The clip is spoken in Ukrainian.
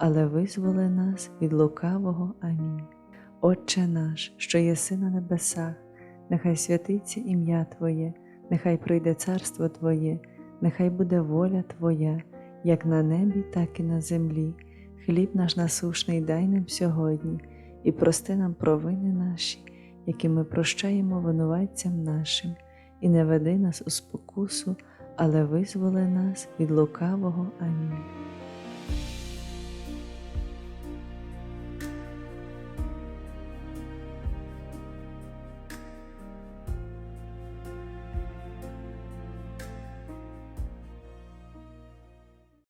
але визволи нас від лукавого. Амінь. Отче наш, що єси на небесах, нехай святиться ім'я Твоє, нехай прийде царство Твоє, нехай буде воля Твоя, як на небі, так і на землі. Хліб наш насушний дай нам сьогодні, і прости нам провини наші, які ми прощаємо винуватцям нашим, і не веди нас у спокусу, але визволи нас від лукавого. Амінь.